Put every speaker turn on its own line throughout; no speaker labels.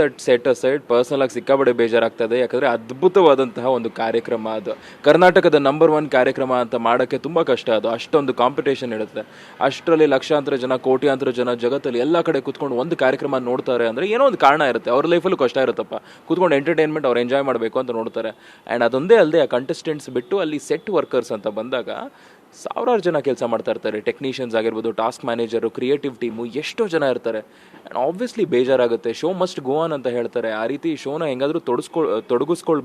That set aside personal ಆಗಿ ಸಿಕ್ಕಾಬಡೆ ಬೇಜಾರಾಗ್ತದೆ. ಯಾಕಂದ್ರೆ ಅದ್ಭುತವಾದಂತಹ ಒಂದು ಕಾರ್ಯಕ್ರಮ ಅದು. ಕರ್ನಾಟಕದ ನಂಬರ್ ಒನ್ ಕಾರ್ಯಕ್ರಮ ಅಂತ ಮಾಡೋಕ್ಕೆ ತುಂಬ ಕಷ್ಟ ಅದು. ಅಷ್ಟೊಂದು ಕಾಂಪಿಟೇಷನ್ ಇರುತ್ತೆ ಅಷ್ಟರಲ್ಲಿ ಲಕ್ಷಾಂತರ ಜನ, ಕೋಟ್ಯಾಂತರ ಜನ ಜಗತ್ತಲ್ಲಿ ಎಲ್ಲ ಕಡೆ ಕುತ್ಕೊಂಡು ಒಂದು ಕಾರ್ಯಕ್ರಮ ನೋಡ್ತಾರೆ ಅಂದ್ರೆ ಏನೋ ಒಂದು ಕಾರಣ ಇರುತ್ತೆ. ಅವ್ರ ಲೈಫಲ್ಲೂ ಕಷ್ಟ ಇರುತ್ತಪ್ಪ. ಕುತ್ಕೊಂಡು ಎಂಟರ್ಟೈನ್ಮೆಂಟ್ ಅವ್ರು ಎಂಜಾಯ್ ಮಾಡಬೇಕು ಅಂತ ನೋಡ್ತಾರೆ. ಆ್ಯಂಡ್ ಅದೊಂದೇ ಅಲ್ಲದೆ ಆ ಕಂಟೆಸ್ಟೆಂಟ್ಸ್ ಬಿಟ್ಟು ಅಲ್ಲಿ ಸೆಟ್ ವರ್ಕರ್ಸ್ ಅಂತ ಬಂದಾಗ ಸಾವಿರಾರು ಜನ ಕೆಲಸ ಮಾಡ್ತಾ ಇರ್ತಾರೆ. ಟೆಕ್ನಿಷಿಯನ್ಸ್ ಆಗಿರ್ಬೋದು ಟಾಸ್ಕ್ ಮ್ಯಾನೇಜರು ಕ್ರಿಯೇಟಿವ್ ಟೀಮು ಎಷ್ಟೋ ಜನ ಇರ್ತಾರೆ. ಆ್ಯಂಡ್ ಆಬ್ವಿಯಸ್ಲಿ ಬೇಜಾರಾಗುತ್ತೆ. ಶೋ ಮಸ್ಟ್ ಗೋ ಆನ್ ಅಂತ ಹೇಳ್ತಾರೆ. ಆ ರೀತಿ ಶೋನ ಹೆಂಗಾದರೂ ತೊಡಸ್ಕೊ, ತೊಡಗಿಸ್ಕೊಳ್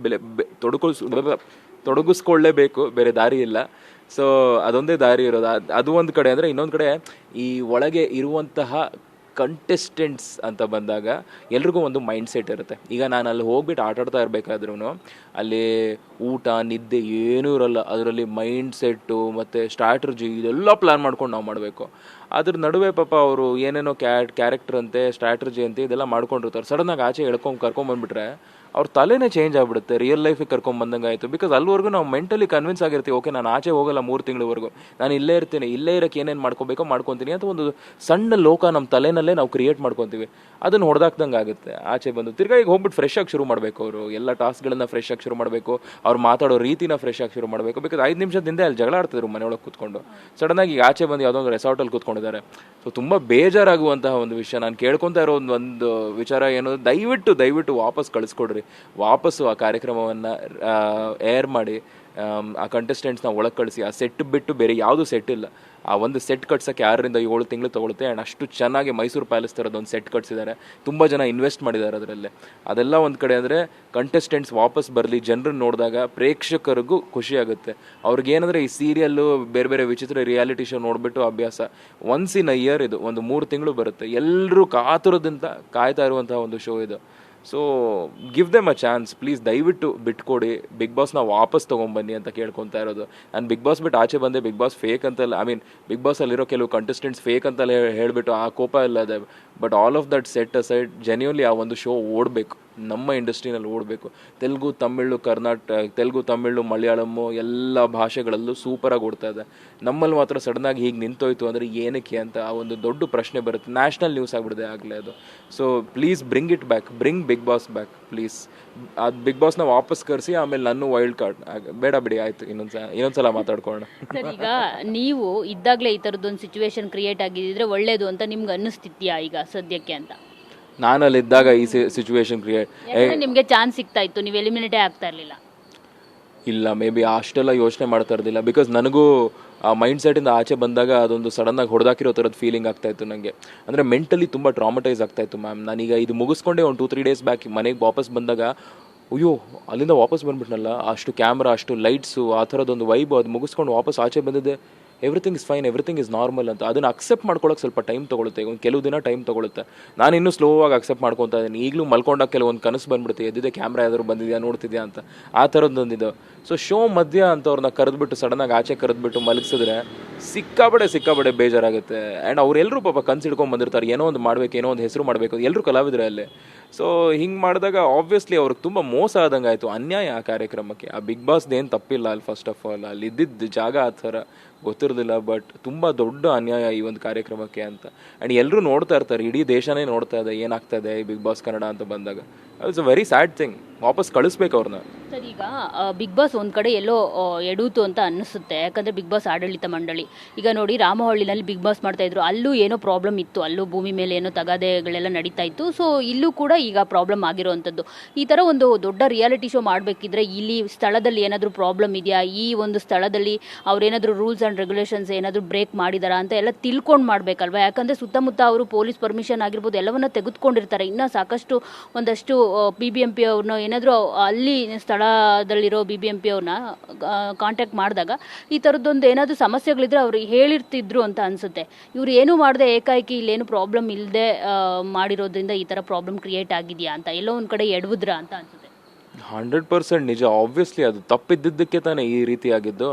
ತೊಡಗಿಸ್ ತೊಡಗಿಸ್ಕೊಳ್ಳೇಬೇಕು ಬೇರೆ ದಾರಿ ಇಲ್ಲ. ಸೊ ಅದೊಂದೇ ದಾರಿ ಇರೋದು. ಅದು ಒಂದು ಕಡೆ ಅಂದರೆ ಇನ್ನೊಂದು ಕಡೆ ಈ ಒಳಗೆ ಇರುವಂತಹ ಕಂಟೆಸ್ಟೆಂಟ್ಸ್ ಅಂತ ಬಂದಾಗ ಎಲ್ರಿಗೂ ಒಂದು ಮೈಂಡ್ ಸೆಟ್ ಇರುತ್ತೆ. ಈಗ ನಾನು ಅಲ್ಲಿ ಹೋಗ್ಬಿಟ್ಟು ಆಟಾಡ್ತಾ ಇರಬೇಕಾದ್ರೂ ಅಲ್ಲಿ ಊಟ, ನಿದ್ದೆ ಏನೂ ಇರಲ್ಲ. ಅದರಲ್ಲಿ ಮೈಂಡ್ ಸೆಟ್ಟು ಮತ್ತು ಸ್ಟ್ರಾಟರ್ಜಿ ಇದೆಲ್ಲ ಪ್ಲ್ಯಾನ್ ಮಾಡ್ಕೊಂಡು ನಾವು ಮಾಡಬೇಕು. ಅದ್ರ ನಡುವೆ ಪಾಪ ಅವರು ಏನೇನೋ ಕ್ಯಾ ಕ್ಯಾರೆಕ್ಟರ್ ಅಂತೆ ಸ್ಟ್ರಾಟರ್ಜಿ ಅಂತೆ ಇದೆಲ್ಲ ಮಾಡ್ಕೊಂಡಿರ್ತಾರೆ. ಸಡನ್ನಾಗಿ ಆಚೆ ಎಳ್ಕೊಂಡು ಕರ್ಕೊಂಬಂದ್ಬಿಟ್ರೆ ಅವ್ರ ತಲೆನೇ ಚೇಂಜ್ ಆಗ್ಬಿಡುತ್ತೆ. ರಿಯಲ್ ಲೈಫಿಗೆ ಕರ್ಕೊಂಬಂದಂಗೆ ಆಯಿತು. ಬಿಕಾಸ್ ಅಲ್ಲಿವರೆಗೂ ನಾವು ಮೆಂಟಲಿ ಕನ್ವಿನ್ಸ್ ಆಗಿರ್ತೀವಿ ಓಕೆ ನಾನು ಆಚೆ ಹೋಗಲ್ಲ ಮೂರು ತಿಂಗಳವರೆಗೂ. ನಾನು ಇಲ್ಲೇ ಇರ್ತೀನಿ. ಇಲ್ಲೇ ಇರೋಕ್ಕೆ ಏನೇನು ಮಾಡ್ಕೋಬೇಕೋ ಮಾಡ್ಕೊತೀನಿ. ಅಂತ ಒಂದು ಸಣ್ಣ ಲೋಕ ನಮ್ಮ ತಲೆನಲ್ಲೇ ನಾವು ಕ್ರಿಯೇಟ್ ಮಾಡ್ಕೊತೀವಿ. ಅದನ್ನು ಹೊಡೆದಾಕ್ದಂಗೆ ಆಗುತ್ತೆ. ಆಚೆ ಬಂದು ತಿರ್ಗಾ ಈಗ ಹೋಗ್ಬಿಟ್ಟು ಫ್ರೆಶ್ ಆಗಿ ಶುರು ಮಾಡಬೇಕು ಅವರು. ಎಲ್ಲ ಟಾಸ್ಕ್ಗಳನ್ನ ಫ್ರೆಶ್ ಆಗಿ ಶುರು ಮಾಡಬೇಕು. ಅವ್ರು ಮಾತಾಡೋ ರೀತಿನ ಫ್ರೆಶ್ ಆಗಿ ಶುರು ಮಾಡಬೇಕು. ಬಿಕಾಸ್ ಐದು ನಿಮಿಷದಿಂದ ಅಲ್ಲಿ ಜಗಳ ಆಡ್ತಿದ್ರು ಮನೆಯೊಳಗೆ ಕೂತ್ಕೊಂಡು. ಸಡನ್ ಆಗಿ ಈಗ ಆಚೆ ಬಂದು ಯಾವುದೋ ಒಂದು ರೆಸಾರ್ಟಲ್ಲಿ ಕೂತ್ಕೊಂಡಿದ್ದಾರೆ. ಸೊ ತುಂಬ ಬೇಜಾರಾಗುವಂತಹ ಒಂದು ವಿಷಯ. ನಾನು ಕೇಳ್ಕೊತಾ ಇರೋ ಒಂದು ಒಂದು ವಿಚಾರ ಏನು? ದಯವಿಟ್ಟು ದಯವಿಟ್ಟು ವಾಪಸ್ ಕಳಿಸ್ಕೊಡ್ರಿ. ವಾಪಸ್ಸು ಆ ಕಾರ್ಯಕ್ರಮವನ್ನು ಏರ್ ಮಾಡಿ ಆ ಕಂಟೆಸ್ಟೆಂಟ್ಸ್ನ ಒಳಗೆ ಕಳಿಸಿ ಆ ಸೆಟ್ ಬಿಟ್ಟು ಬೇರೆ ಯಾವುದೂ ಸೆಟ್ ಇಲ್ಲ. ಆ ಒಂದು ಸೆಟ್ ಕಟ್ಸೋಕ್ಕೆ ಆರರಿಂದ ಏಳು ತಿಂಗಳು ತಗೊಳುತ್ತೆ. ಆ್ಯಂಡ್ ಅಷ್ಟು ಚೆನ್ನಾಗಿ ಮೈಸೂರು ಪ್ಯಾಲೇಸ್ ಥರದ್ದು ಒಂದು ಸೆಟ್ ಕಟ್ಸಿದ್ದಾರೆ ತುಂಬ ಜನ ಇನ್ವೆಸ್ಟ್ ಮಾಡಿದ್ದಾರೆ ಅದರಲ್ಲಿ. ಅದೆಲ್ಲ ಒಂದು ಕಡೆ ಅಂದರೆ ಕಂಟೆಸ್ಟೆಂಟ್ಸ್ ವಾಪಸ್ ಬರಲಿ ಜನರನ್ನು ನೋಡಿದಾಗ ಪ್ರೇಕ್ಷಕರಿಗೂ ಖುಷಿ ಆಗುತ್ತೆ. ಅವ್ರಿಗೇನಂದರೆ ಈ ಸೀರಿಯಲ್ಲು ಬೇರೆ ಬೇರೆ ವಿಚಿತ್ರ ರಿಯಾಲಿಟಿ ಶೋ ನೋಡಿಬಿಟ್ಟು ಅಭ್ಯಾಸ. ಒನ್ಸ್ ಇನ್ ಅ ಇಯರ್ ಇದು, ಒಂದು ಮೂರು ತಿಂಗಳು ಬರುತ್ತೆ. ಎಲ್ಲರೂ ಕಾತುರದಿಂದ ಕಾಯ್ತಾ ಇರುವಂತಹ ಒಂದು ಶೋ ಇದು. So give them a chance please ದಯವಿಟ್ಟು ಬಿಟ್ಕೊಡಿ. ಬಿಗ್ ಬಾಸ್ನ ವಾಪಸ್ ತೊಗೊಂಬನ್ನಿ ಅಂತ ಕೇಳ್ಕೊತಾ ಇರೋದು. ನಾನು ಬಿಗ್ ಬಾಸ್ ಬಿಟ್ಟು ಆಚೆ ಬಂದೆ. ಬಿಗ್ ಬಾಸ್ ಫೇಕ್ ಅಂತಲ್ಲ ಐ ಮೀನ್ ಬಿಗ್ ಬಾಸಲ್ಲಿರೋ ಕೆಲವು ಕಂಟೆಸ್ಟೆಂಟ್ಸ್ ಫೇಕ್ ಅಂತಲೇ ಹೇಳಿಬಿಟ್ಟು ಆ ಕೋಪ ಎಲ್ಲ but all of that set aside genuinely ಆ ಒಂದು ಶೋ ಓಡಬೇಕು. ನಮ್ಮ ಇಂಡಸ್ಟ್ರಿನಲ್ಲಿ ಓಡಬೇಕು. ತೆಲುಗು, ತಮಿಳು ಕರ್ನಾಟಕ ತೆಲುಗು, ತಮಿಳು ಮಲಯಾಳಮ್ಮು ಎಲ್ಲ ಭಾಷೆಗಳಲ್ಲೂ ಸೂಪರಾಗಿ ಓಡ್ತಾ ಇದೆ. ನಮ್ಮಲ್ಲಿ ಮಾತ್ರ ಸಡನ್ನಾಗಿ ಹೀಗೆ ನಿಂತೋಯ್ತು ಅಂದರೆ ಏನಕ್ಕೆ ಅಂತ ಆ ಒಂದು ದೊಡ್ಡ ಪ್ರಶ್ನೆ ಬರುತ್ತೆ. ನ್ಯಾಷನಲ್ ನ್ಯೂಸ್ ಆಗಿಬಿಡಿದೆ ಆಗಲೇ ಅದು. So please bring it back bring big boss back please ಅದು ಬಿಗ್ ಬಾಸ್ನ ವಾಪಸ್ ಕರೆಸಿ, ಆಮೇಲೆ ನಾನು ವೈಲ್ಡ್ ಕಾರ್ಡ್ ಬೇಡ ಬಿಡಿ, ಆಯಿತು. ಇನ್ನೊಂದ್ಸಲ ಇನ್ನೊಂದ್ಸಲ ಮಾತಾಡ್ಕೊಳ್ಳೋಣ.
ಈಗ ನೀವು ಇದ್ದಾಗಲೇ ಈ ಥರದ್ದೊಂದು ಸಿಚುವೇಶನ್ ಕ್ರಿಯೇಟ್ ಆಗಿದ್ದಿದ್ರೆ ಒಳ್ಳೇದು ಅಂತ ನಿಮ್ಗೆ ಅನ್ನಿಸ್ತಿದ್ಯಾ ಈಗ? ಸದ್ಯಕ್ಕೆ ಅಂತ.
ನಾನು ಅಲ್ಲಿದ್ದಾಗ ಈ ಸಿಚುವೇಶನ್ ಕ್ರಿಯೇಟ್
ನಿಮಗೆ ಚಾನ್ಸ್ ಸಿಗ್ತಾ ಇತ್ತು ನೀವು ಎಲಿಮಿನೇಟೇ ಆಗ್ತಾ ಇರಲಿಲ್ಲ.
ಇಲ್ಲ ಮೇ ಬಿ ಅಷ್ಟೆಲ್ಲ ಯೋಚನೆ ಮಾಡ್ತಾ ಇರೋದಿಲ್ಲ ಬಿಕಾಸ್ ನನಗೂ ಆ ಮೈಂಡ್ ಸೆಟ್ಟಿಂದ ಆಚೆ ಬಂದಾಗ ಅದೊಂದು ಸಡನ್ನಾಗಿ ಹೊಡೆದಾಕಿರೋ ಥರದ್ದು ಫೀಲಿಂಗ್ ಆಗ್ತಾ ಇತ್ತು ನನಗೆ ಅಂದರೆ ಮೆಂಟಲಿ ತುಂಬ ಟ್ರಾಮಟೈಸ್ ಆಗ್ತಾ ಇತ್ತು ಮ್ಯಾಮ್ ನಾನೀಗ ಇದು ಮುಗಿಸ್ಕೊಂಡೆ ಒಂದು ಟೂ ತ್ರೀ ಡೇಸ್ ಬ್ಯಾಕ್ ಮನೆಗೆ ವಾಪಸ್ ಬಂದಾಗ ಅಯ್ಯೋ ಅಲ್ಲಿಂದ ವಾಪಸ್ ಬಂದ್ಬಿಟ್ನಲ್ಲ? ಅಷ್ಟು ಕ್ಯಾಮ್ರಾ ಅಷ್ಟು ಲೈಟ್ಸು ಆ ಥರದೊಂದು ವೈಬ್ ಅದು ಮುಗಿಸ್ಕೊಂಡು ವಾಪಸ್ ಆಚೆ ಬಂದಿದ್ದೆ. Everything is fine everything is normal ಅಂತ. ಅದನ್ನು ಅಕ್ಸೆಪ್ಟ್ ಮಾಡ್ಕೊಳ್ಳೋಕೆ ಸ್ವಲ್ಪ ಟೈಮ್ ತೊಗೊಳುತ್ತೆ. ಒಂದು ಕೆಲವು ದಿನ ಟೈಮ್ ತೊಗೊಳುತ್ತೆ. ನಾನು ಇನ್ನೂ ಸ್ಲೋ ಆಗಿ ಅಕ್ಸೆಪ್ಟ್ ಮಾಡ್ಕೊತಾ ಇದ್ದೀನಿ. ಈಗಲೂ ಮಲ್ಕೊಂಡಾಗ ಕೆಲವೊಂದು ಕನಸು ಬಂದ್ಬಿಡುತ್ತೆ. ಎದ್ದಿದೆ ಕ್ಯಾಮ್ರಾ ಯಾವ್ದಾದ್ರು ಬಂದಿದೆಯಾ, ನೋಡ್ತಿದ್ಯಾ ಅಂತ. ಆ ಥರದ್ದೊಂದಿದ್ದು ಸೊ ಶೋ ಮಧ್ಯ ಅಂತವ್ರನ್ನ ಕರೆದ್ಬಿಟ್ಟು ಸಡನ್ನಾಗಿ ಆಚೆ ಕರೆದ್ಬಿಟ್ಟು ಮಲಗಿಸಿದ್ರೆ ಸಿಕ್ಕಾಬಡೆ ಸಿಕ್ಕಾಬಡೆ ಬೇಜಾರಾಗುತ್ತೆ. ಆ್ಯಂಡ್ ಅವರೆಲ್ಲರೂ ಪಾಪ ಕನ್ಸು ಹಿಡ್ಕೊಂಡು ಬಂದಿರ್ತಾರೆ. ಏನೋ ಒಂದು ಮಾಡಬೇಕು, ಏನೋ ಒಂದು ಹೆಸರು ಮಾಡಬೇಕು ಎಲ್ಲರೂ ಕಲಾವಿದ್ರೆ ಅಲ್ಲಿ. ಸೊ ಹಿಂಗೆ ಮಾಡಿದಾಗ ಆಬ್ವಿಯಸ್ಲಿ ಅವ್ರಿಗೆ ತುಂಬ ಮೋಸ ಆದಂಗೆ ಆಯಿತು ಅನ್ಯಾಯ ಆ ಕಾರ್ಯಕ್ರಮಕ್ಕೆ. ಆ ಬಿಗ್ ಬಾಸ್ದೇನು ತಪ್ಪಿಲ್ಲ ಅಲ್ಲಿ ಫಸ್ಟ್ ಆಫ್ ಆಲ್ ಅಲ್ಲಿ ಇದ್ದಿದ್ದ ಜಾಗ ಆ ಥರ. ಗೊತ್ತಿರೋದಿಲ್ಲ ಬಟ್ ತುಂಬ ದೊಡ್ಡ ಅನ್ಯಾಯ ಈ ಒಂದು ಕಾರ್ಯಕ್ರಮಕ್ಕೆ ಅಂತ. ಆ್ಯಂಡ್ ಎಲ್ಲರೂ ನೋಡ್ತಾ ಇರ್ತಾರೆ, ಇಡೀ ದೇಶನೇ ನೋಡ್ತಾ ಇದೆ ಏನಾಗ್ತಾ ಇದೆ ಬಿಗ್ ಬಾಸ್ ಕನ್ನಡ ಅಂತ ಬಂದಾಗ. It's a very sad thing ವಾಪಸ್ ಕಳಿಸ್ಬೇಕು ಅವ್ರನ್ನ.
ಸರ್, ಈಗ ಬಿಗ್ ಬಾಸ್ ಒಂದು ಕಡೆ ಎಲ್ಲೋ ಎಡೂತು ಅಂತ ಅನ್ನಿಸುತ್ತೆ. ಯಾಕಂದ್ರೆ ಬಿಗ್ ಬಾಸ್ ಆಡಳಿತ ಮಂಡಳಿ. ಈಗ ನೋಡಿ, ರಾಮಹಳ್ಳಿನಲ್ಲಿ ಬಿಗ್ ಬಾಸ್ ಮಾಡ್ತಾ ಇದ್ರು. ಅಲ್ಲೂ ಏನೋ ಪ್ರಾಬ್ಲಮ್ ಇತ್ತು. ಅಲ್ಲೂ ಭೂಮಿ ಮೇಲೆ ಏನೋ ತಗಾದೆಗಳೆಲ್ಲ ನಡೀತಾ ಇತ್ತು. ಸೊ ಇಲ್ಲೂ ಕೂಡ ಈಗ ಪ್ರಾಬ್ಲಮ್ ಆಗಿರುವಂಥದ್ದು. ಈ ಥರ ಒಂದು ದೊಡ್ಡ ರಿಯಾಲಿಟಿ ಶೋ ಮಾಡಬೇಕಿದ್ರೆ ಇಲ್ಲಿ ಸ್ಥಳದಲ್ಲಿ ಏನಾದರೂ ಪ್ರಾಬ್ಲಮ್ ಇದೆಯಾ? ಈ ಒಂದು ಸ್ಥಳದಲ್ಲಿ ಅವ್ರೇನಾದರೂ ರೂಲ್ಸ್ ಆ್ಯಂಡ್ ರೆಗ್ಯುಲೇಷನ್ಸ್ ಏನಾದರೂ ಬ್ರೇಕ್ ಮಾಡಿದಾರಾ ಅಂತ ಎಲ್ಲ ತಿಳ್ಕೊಂಡು ಮಾಡಬೇಕಲ್ವಾ? ಯಾಕಂದರೆ ಸುತ್ತಮುತ್ತ ಅವರು ಪೊಲೀಸ್ ಪರ್ಮಿಷನ್ ಆಗಿರ್ಬೋದು ಎಲ್ಲವನ್ನ ತೆಗೆದುಕೊಂಡಿರ್ತಾರೆ. ಇನ್ನೂ ಸಾಕಷ್ಟು ಒಂದಷ್ಟು ಬಿ ಬಿ ಎಂ ಪಿ ಅವ್ರನ್ನ ಏನಾದರೂ ಅಲ್ಲಿ ಸ್ಥಳದಲ್ಲಿರೋ ಬಿ ಬಿ ಎಂ ಪಿ ಅವ್ರನ್ನ ಕಾಂಟ್ಯಾಕ್ಟ್ ಮಾಡಿದಾಗ ಈ ಥರದ್ದೊಂದು ಏನಾದರೂ ಸಮಸ್ಯೆಗಳಿದ್ರೆ ಅವರು ಹೇಳಿರ್ತಿದ್ರು ಅಂತ ಅನಿಸುತ್ತೆ. ಇವ್ರು ಏನೂ ಮಾಡದೆ ಏಕಾಏಕಿ ಇಲ್ಲೇನು ಪ್ರಾಬ್ಲಮ್ ಇಲ್ಲದೆ ಮಾಡಿರೋದ್ರಿಂದ ಈ ಥರ ಪ್ರಾಬ್ಲಮ್ ಕ್ರಿಯೇಟ್ ಆಗಿದೆಯಾ ಅಂತ, ಎಲ್ಲೋ ಒಂದು ಕಡೆ ಎಡವುದ್ರ ಅಂತ ಅನಿಸುತ್ತೆ.
ಹಂಡ್ರೆಡ್ ಪರ್ಸೆಂಟ್ ನಿಜ. ಆಬ್ವಿಯಸ್ಲಿ ಅದು ತಪ್ಪಿದ್ದಕ್ಕೆ ತಾನೇ ಈ ರೀತಿಯಾಗಿದ್ದು.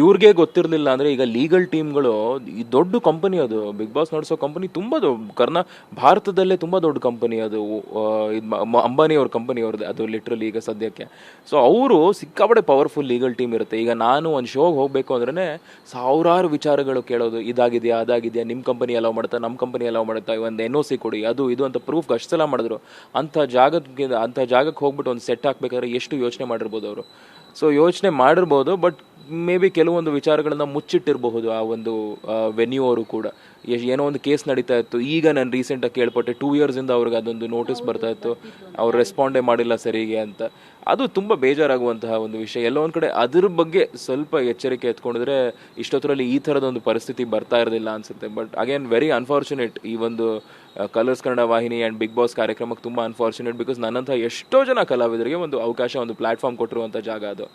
ಇವ್ರಿಗೆ ಗೊತ್ತಿರಲಿಲ್ಲ ಅಂದರೆ ಈಗ ಲೀಗಲ್ ಟೀಮ್ಗಳು ಈ ದೊಡ್ಡ ಕಂಪನಿ ಅದು ಬಿಗ್ ಬಾಸ್ ನಡೆಸೋ ಕಂಪನಿ ತುಂಬ ಕರ್ನಾ, ಭಾರತದಲ್ಲೇ ತುಂಬ ದೊಡ್ಡ ಕಂಪನಿ ಅದು ಇದು ಅಂಬಾನಿ ಅವ್ರ ಕಂಪನಿ ಅವ್ರದ್ದು ಅದು ಲಿಟ್ರಲಿ ಈಗ ಸದ್ಯಕ್ಕೆ. ಸೊ ಅವರು ಸಿಕ್ಕಾಪಡೆ ಪವರ್ಫುಲ್ ಲೀಗಲ್ ಟೀಮ್ ಇರುತ್ತೆ. ಈಗ ನಾನು ಒಂದು ಶೋಗೆ ಹೋಗಬೇಕು ಅಂದ್ರೆ ಸಾವಿರಾರು ವಿಚಾರಗಳು ಕೇಳೋದು, ಇದಾಗಿದೆಯಾ, ಅದಾಗಿದೆಯಾ ನಿಮ್ಮ ಕಂಪನಿ ಅಲೌ ಮಾಡುತ್ತಾ ನಮ್ಮ ಕಂಪನಿ ಅಲೌ ಮಾಡುತ್ತಾ, ಒಂದು ಎನ್ ಒ ಸಿ ಕೊಡಿ, ಅದು ಇದು ಅಂತ ಪ್ರೂಫ್ ಅಷ್ಟು ಮಾಡಿದ್ರು. ಅಂಥ ಜಾಗಕ್ಕೆ ಅಂಥ ಜಾಗಕ್ಕೆ ಹೋಗ್ಬಿಟ್ಟು ಒಂದು ಸೆಟ್ ಹಾಕ್ಬೇಕಾದ್ರೆ ಎಷ್ಟು ಯೋಚನೆ ಮಾಡಿರ್ಬೋದು ಅವರು. ಸೊ ಯೋಚನೆ ಮಾಡಿರ್ಬೋದು ಬಟ್ ಮೇ ಬಿ ಕೆಲವೊಂದು ವಿಚಾರಗಳನ್ನ ಮುಚ್ಚಿಟ್ಟಿರಬಹುದು ಆ ಒಂದು ವೆನ್ಯೂ ಅವರು ಕೂಡ. ಏನೋ ಒಂದು ಕೇಸ್ ನಡೀತಾ ಇತ್ತು. ಈಗ ನಾನು ರೀಸೆಂಟಾಗಿ ಕೇಳ್ಪಟ್ಟೆ ಟೂ ಇಯರ್ಸಿಂದ ಅವ್ರಿಗೆ ಅದೊಂದು ನೋಟಿಸ್ ಬರ್ತಾ ಇತ್ತು. ಅವ್ರು ರೆಸ್ಪಾಂಡೇ ಮಾಡಿಲ್ಲ ಸರಿಗೆ ಅಂತ. ಅದು ತುಂಬ ಬೇಜಾರಾಗುವಂತಹ ಒಂದು ವಿಷಯ. ಎಲ್ಲೋ ಒಂದು ಕಡೆ ಅದ್ರ ಬಗ್ಗೆ ಸ್ವಲ್ಪ ಎಚ್ಚರಿಕೆ ಎತ್ಕೊಂಡಿದ್ರೆ ಇಷ್ಟೊತ್ತರಲ್ಲಿ ಈ ಥರದೊಂದು ಪರಿಸ್ಥಿತಿ ಬರ್ತಾ ಇರಲಿಲ್ಲ ಅನ್ಸುತ್ತೆ. ಬಟ್ ಅಗೇನ್ ವೆರಿ ಅನ್ಫಾರ್ಚುನೇಟ್ ಈ ಒಂದು ಕಲರ್ಸ್ ಕನ್ನಡ ವಾಹಿನಿ ಆ್ಯಂಡ್ ಬಿಗ್ ಬಾಸ್ ಕಾರ್ಯಕ್ರಮಕ್ಕೆ ತುಂಬ ಅನ್ಫಾರ್ಚುನೇಟ್ ಬಿಕಾಸ್ ನನ್ನಂಥ ಎಷ್ಟೋ ಜನ ಕಲಾವಿದರಿಗೆ ಒಂದು ಅವಕಾಶ, ಒಂದು ಪ್ಲಾಟ್ಫಾರ್ಮ್ ಕೊಟ್ಟಿರುವಂಥ ಜಾಗ ಅದು.